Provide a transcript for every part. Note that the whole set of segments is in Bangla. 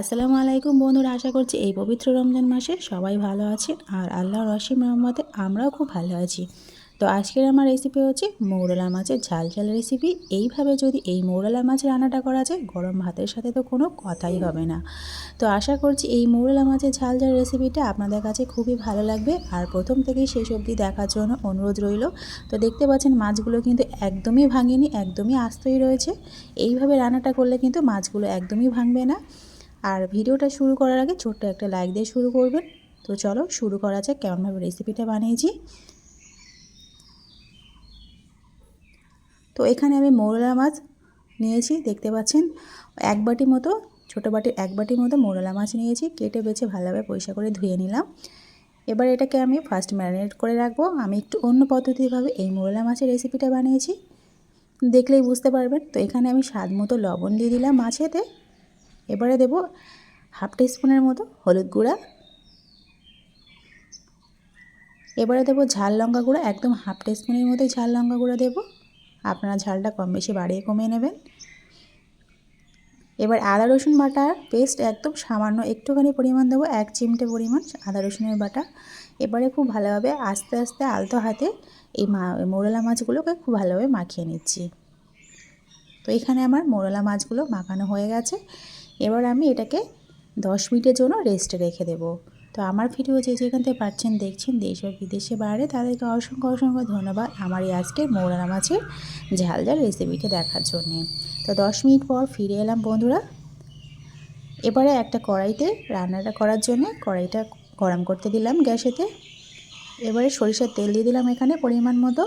আসসালামু আলাইকুম বন্ধুরা, আশা করছি এই পবিত্র রমজান মাসে সবাই ভালো আছেন আর আল্লাহর রসিম রহমতে আমরাও খুব ভালো আছি। তো আজকের আমার রেসিপি হচ্ছে মৌরলা মাছের ঝাল ঝাল রেসিপি এইভাবে যদি এই মৌরলা মাছ রান্নাটা করা যায়, গরম ভাতের সাথে তো কোনো কথাই হবে না। তো আশা করছি এই মৌরলা মাছের ঝাল ঝাল রেসিপিটা আপনাদের কাছে খুবই ভালো লাগবে আর প্রথম থেকেই সেই সবজি দেখার জন্য অনুরোধ রইল। তো দেখতে পাচ্ছেন মাছগুলো কিন্তু একদমই ভাঙেনি, একদমই আস্তই রয়েছে। এইভাবে রান্নাটা করলে কিন্তু মাছগুলো একদমই ভাঙবে না। আর ভিডিওটা শুরু করার আগে ছোট্ট একটা লাইক দিয়ে শুরু করবেন। তো চলো শুরু করা যাক, কেমনভাবে রেসিপিটা বানিয়েছি। তো এখানে আমি মৌরলা মাছ নিয়েছি, দেখতে পাচ্ছেন? এক বাটি মতো, ছোটো বাটির এক বাটির মতো মৌরলা মাছ নিয়েছি, কেটে বেছে ভালোভাবে পয়সা করে ধুয়ে নিলাম। এবার এটাকে আমি ফার্স্ট ম্যারিনেট করে রাখব। আমি একটু অন্য পদ্ধতিভাবে এই মোরলা মাছের রেসিপিটা বানিয়েছি। দেখলেই বুঝতে পারবেন। তো এখানে আমি স্বাদ মতো লবণ দিয়ে দিলাম মাছেতে। এবারে দেব হাফ স্পুনের মতো হলুদ গুঁড়া। এবারে দেবো ঝাল লঙ্কা গুঁড়া, একদম হাফ স্পুনের মতোই ঝাল লঙ্কা গুঁড়া দেবো। আপনারা ঝালটা কম বেশি বাড়িয়ে কমিয়ে নেবেন। এবার আদা, রসুন বাটা পেস্ট একদম সামান্য একটুখানি পরিমাণ দেবো, এক চিমটে পরিমাণ আদা, রসুনের বাটা। এবারে খুব ভালোভাবে আস্তে আস্তে আলতো হাতে এই মা, মোরলা মাছগুলোকে খুব ভালোভাবে মাখিয়ে নিচ্ছি। তো এখানে আমার মোরলা মাছগুলো মাখানো হয়ে গেছে। এবার আমি এটাকে দশ মিনিটের জন্য রেস্টে রেখে দেবো। তো আমার ভিডিও যে যেখান থেকে পাচ্ছেন, দেখছেন, দেশ ও বিদেশে বাইরে, তাদেরকে অসংখ্য অসংখ্য ধন্যবাদ আমার এই আজকের মৌরানা মাছের ঝাল ঝাল রেসিপিটা দেখার জন্যে। তো দশ মিনিট পর ফিরে এলাম বন্ধুরা। এবারে একটা কড়াইতে রান্নাটা করার জন্য কড়াইটা গরম করতে দিলাম গ্যাসেতে। এবারে সরিষার তেল দিয়ে দিলাম এখানে পরিমাণ মতো।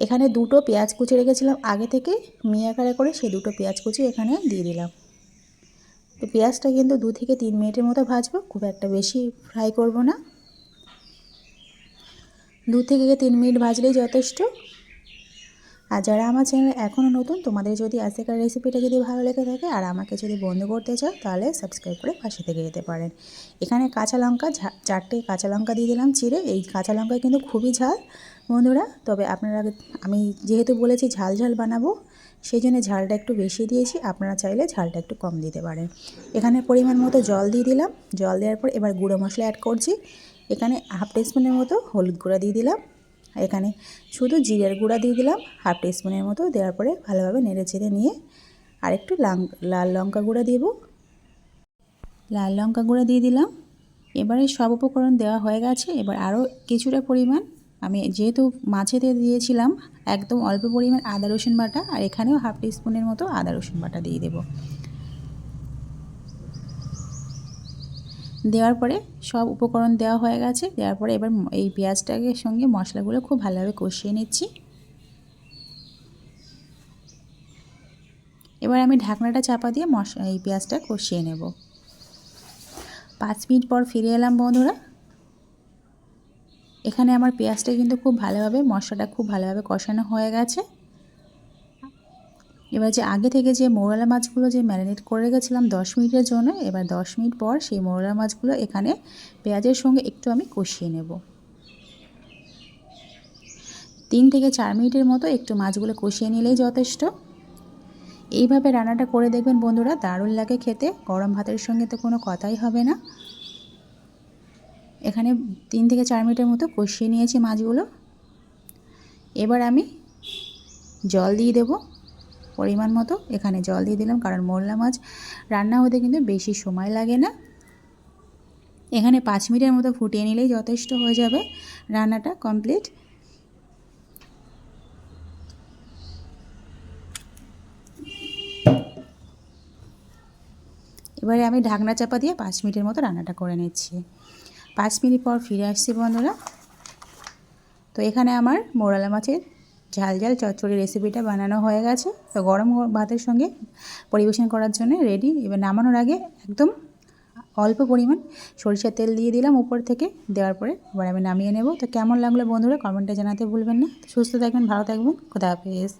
এখানে দুটো পেঁয়াজ কুচি রেখেছিলাম। আগে থেকে মিয়াকারে করে সেই দুটো পেঁয়াজ কুচি এখানে দিয়ে দিলাম। তো পেঁয়াজটা কিন্তু দু থেকে তিন মিনিটের মতো ভাজবো। খুব একটা বেশি ফ্রাই করব না। দু থেকে তিন মিনিট ভাজলেই যথেষ্ট। আর যারা আমার চ্যানেল এখনও নতুন, তোমাদের যদি আজকের রেসিপিটা যদি ভালো লেগে থাকে আর আমাকে যদি বন্ধ করতে চাও, তাহলে সাবস্ক্রাইব করে পাশে থেকে যেতে পারেন। এখানে কাঁচা লঙ্কা চারটে কাঁচা লঙ্কা দিয়ে দিলাম চিড়ে। এই কাঁচা লঙ্কা কিন্তু খুবই ঝাল। বন্ধুরা, তবে আপনারা আমি যেহেতু বলেছি ঝাল ঝাল বানাবো সেই জন্য ঝালটা একটু বেশি দিয়েছি, আপনারা চাইলে ঝালটা একটু কম দিতে পারেন। এখানে পরিমাণ মতো জল দিয়ে দিলাম, জল দেওয়ার পর এবার গুঁড়ো মশলা অ্যাড করছি। এখানে হাফ টিস্পুনের মতো হলুদ গুঁড়া দিয়ে দিলাম, এখানে শুধু জিরের গুঁড়া দিয়ে দিলাম হাফ টিস্পুনের মতো দেওয়ার পরে ভালোভাবে নেড়ে চেড়ে নিয়ে আর একটু লাল লঙ্কা গুঁড়া দেব। লাল লঙ্কা গুঁড়া দিয়ে দিলাম, এবারে সব উপকরণ দেওয়া হয়ে গেছে, এবার আরও কিছুটা পরিমাণ আমি যেহেতু মাছেতে দিয়েছিলাম, একদম অল্প পরিমাণ আদা রসুন বাটা আর এখানেও হাফ টিস্পুনের মতো আদা রসুন বাটা দিয়ে দেব। দেওয়ার পরে সব উপকরণ দেওয়া হয়ে গেছে, দেওয়ার পরে এবার এই পেঁয়াজটাকে সঙ্গে মশলাগুলো খুব ভালোভাবে কষিয়ে নিচ্ছি। এবার আমি ঢাকনাটা চাপা দিয়ে মশলা এই পেঁয়াজটা কষিয়ে নেব। পাঁচ মিনিট পর ফিরে এলাম বন্ধুরা। এখানে আমার পেঁয়াজটা কিন্তু খুব ভালোভাবে, মশলাটা খুব ভালোভাবে কষানো হয়ে গেছে। এবার যে আগে থেকে যে মৌরালা মাছগুলো যে ম্যারিনেট করে রেখেছিলাম দশ মিনিটের জন্য, এবার দশ মিনিট পর সেই মৌরালা মাছগুলো এখানে পেঁয়াজের সঙ্গে একটু আমি কষিয়ে নেব। তিন থেকে চার মিনিটের মতো একটু মাছগুলো কষিয়ে নিলেই যথেষ্ট। এইভাবে রান্নাটা করে দেখবেন বন্ধুরা, দারুণ লাগে খেতে, গরম ভাতের সঙ্গে তো কোনো কথাই হবে না। এখানে তিন থেকে চার মিনিটের মতো কষিয়ে নিয়েছি মাছগুলো। এবার আমি জল দিয়ে দেব পরিমাণ মতো। এখানে জল দিয়ে দিলাম কারণ মোরলা মাছ রান্না হতে কিন্তু বেশি সময় লাগে না। এখানে পাঁচ মিনিটের মতো ফুটিয়ে নিলেই যথেষ্ট হয়ে যাবে রান্নাটা কমপ্লিট। এবারে আমি ঢাকনা চাপা দিয়ে পাঁচ মিনিটের মতো রান্নাটা করে নিচ্ছি। পাঁচ মিনিট পর ফিরে আসছি বন্ধুরা। তো এখানে আমার মোরালা মাছের ঝাল ঝাল চচ্চড়ি রেসিপিটা বানানো হয়ে গেছে। তো গরম ভাতের সঙ্গে পরিবেশন করার জন্য রেডি এবার নামানোর আগে একদম অল্প পরিমাণ সরিষার তেল দিয়ে দিলাম উপর থেকে। দেওয়ার পরে এবার আমি নামিয়ে নেব। তো কেমন লাগল বন্ধুরা কমেন্টে জানাতে ভুলবেন না। সুস্থ থাকবেন, ভালো থাকবেন। খোদা হাফেজ।